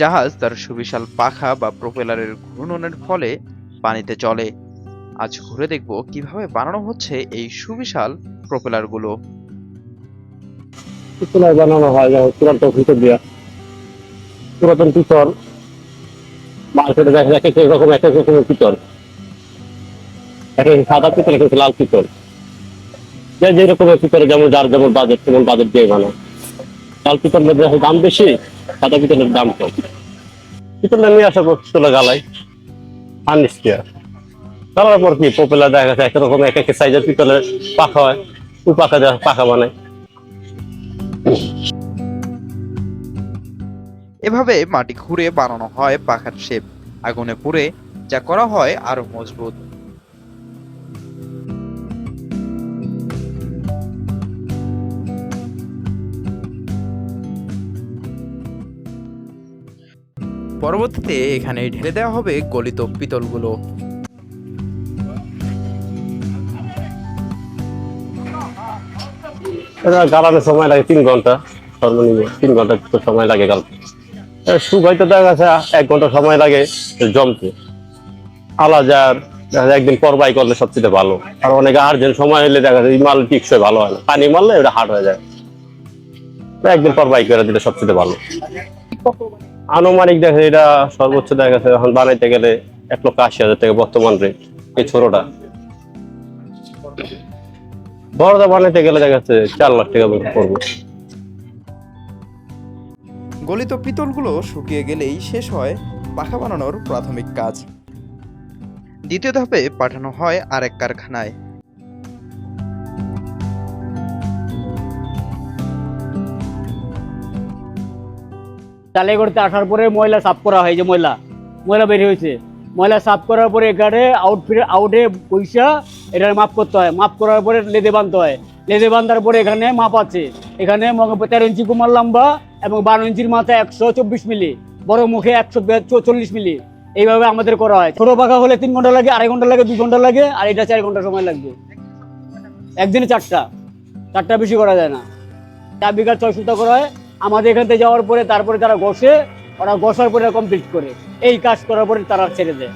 জাহাজ তার সুবিশাল পাখা বা প্রোপেলারের ঘূর্ণনের ফলে পানিতে চলে। আজ ঘুরে দেখব কীভাবে বানানো হচ্ছে এই সুবিশাল প্রোপেলারগুলো। পিতলের বানানো হয়, যেমন পুরাতন পিতল দিয়া। পুরাতন পিতল মার্কেটে দেখা যায় এক রকম এক এক রকমের পিতল এক সাদা পিতল এক লাল পিতল যে যে রকমের পিতল যেমন যার যেমন বাজেট তেমন বাজেট দিয়ে বানায়। লাল পিতলের দেখা দাম বেশি, সাদা পিতলের দাম কম। পিতলের নিয়ে আসা পিতলের গালাই আনিস কি গালার পর কি পপুলার দেখা যাচ্ছে এক রকম এক এক সাইজের পিতলের পাখা হয়, ওই পাখা দেওয়া পাখা বানায়। এভাবে মাটি খুঁড়ে বানানো হয় পাখার শেপ, আগুনে পুড়ে যা করা হয় আরও মজবুত। পরবর্তীতে এখানে ঢেলে দেওয়া হবে গলিত পিতলগুলো। গালানোর সময় লাগে তিন ঘণ্টা, সর্বনিম্ন তিন ঘণ্টা তো সময় লাগে গাল। শুকাইতে দেখা গেছে এক ঘণ্টা সময় লাগে জমতে। আলা যার একদিন পর বাই করলে সবচেয়ে ভালো। আর অনেকে আর্জেন্ট সময় হলে দেখা যায় মাল টিকসই ভালো হয় না। পানি মারলে এটা হার্ড হয়ে যায়। একদিন পর বাই করে দিলে সবচেয়ে ভালো। আনুমানিক দেখা যায় এটা সর্বোচ্চ দেখা গেছে, এখন বানাইতে গেলে এক লক্ষ আশি হাজার টাকা বর্তমান রেট এই ছোটটা। বড়টা বানাইতে গেলে দেখা যাচ্ছে চার লাখ টাকা পড়বে। গলিত পিতলগুলো শুকিয়ে গেলেই শেষ হয় পাখা বানানোর প্রাথমিক কাজ। দ্বিতীয় ধাপে পাঠানো হয় আরেক কারখানায়। চালাই করতে আসার পরে ময়লা সাফ করা হয় যে ময়লা ময়লা বের হয়েছে। ময়লা সাফ করার পরে এখানে আউটফিট আউটে পয়সা এটা মাপ করতে হয়। মাপ করার পরে লেদে বাঁধতে হয়। লেদে বাঁধার পরে এখানে মাপ আছে। এখানে তেরো ইঞ্চি কুমার লম্বা এবং বারো ইঞ্চির মাথায় একশো চব্বিশ মিলি, বড় মুখে একশো চল্লিশ মিলি। এইভাবে আমাদের করা হয়। ছোট পাখা হলে তিন ঘণ্টা লাগে, আড়াই ঘণ্টা লাগে, দুই ঘণ্টা লাগে, আর এটা চার ঘণ্টা সময় লাগবে। একদিনে চারটা। চারটা বেশি করা যায় না। চার বিঘা ছয় সুতা করা হয়। আমাদের এখান থেকে যাওয়ার পরে তারপরে তারা ঘষে ওরা ঘষার পরে কমপ্লিট করে। এই কাজ করার পরে তারা ছেড়ে দেয়।